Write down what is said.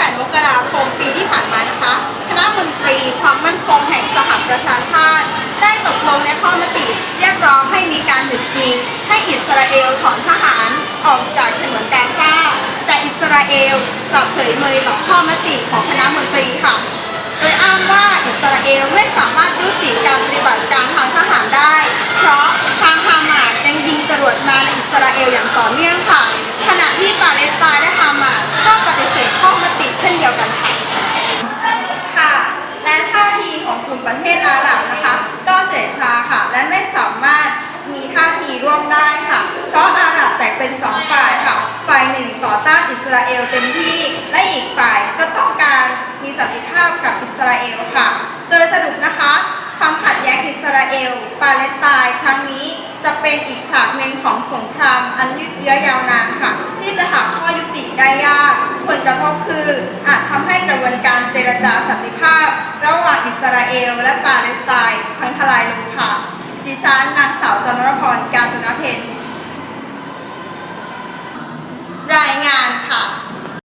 8 มกราคมปีที่ผ่านมานะคะ คณะมนตรีความมั่นคงแห่งสหประชาชาติ ได้ตกลงในข้อมติ เรียกร้องให้มีการหยุดยิง ให้อิสราเอลถอนทหารออกจากฉนวนกาซาแต่อิสราเอลกลับเฉยเมยต่อข้อมติของคณะมนตรีค่ะ โดยอ้างว่าอิสราเอลไม่สามารถยุติการปฏิบัติการทางทหารได้ เพราะทางฮามาสยังยิงจรวดมาในอิสราเอลอย่างต่อเนื่องค่ะ ขณะที่ปาเลสไตน์และฮามาสก็ปฏิเสธข้อมติเช่นเดียวกันค่ะ ค่ะ และท่าทีของกลุ่ม ประเทศอาหรับนะคะ ก็เฉยชาค่ะ และไม่สามารถมีท่าทีร่วมได้ค่ะ เพราะอาหรับแตกเป็นสองฝ่ายค่ะ ฝ่ายหนึ่งต่อต้านอิสราเอลเต็มที่ และอีกฝ่ายก็ต้องการมีสันติภาพกับอิสราเอลค่ะ โดยสรุปนะคะความขัดแย้งอิสราเอล ปาเลสไตน์ครั้งนี้จะเป็นอีกฉากหนึ่งของสงครามอันยืดเยื้อยาวนานค่ะ ที่จะหาข้อยุติได้ยาก ผลกระทบคืออาจทำให้กระบวนการเจรจาสันติภาพ ระหว่างอิสราเอลและปาเลสไตน์พังทลายลงค่ะ ดิฉันนางสาวจันทรพร การจนเพน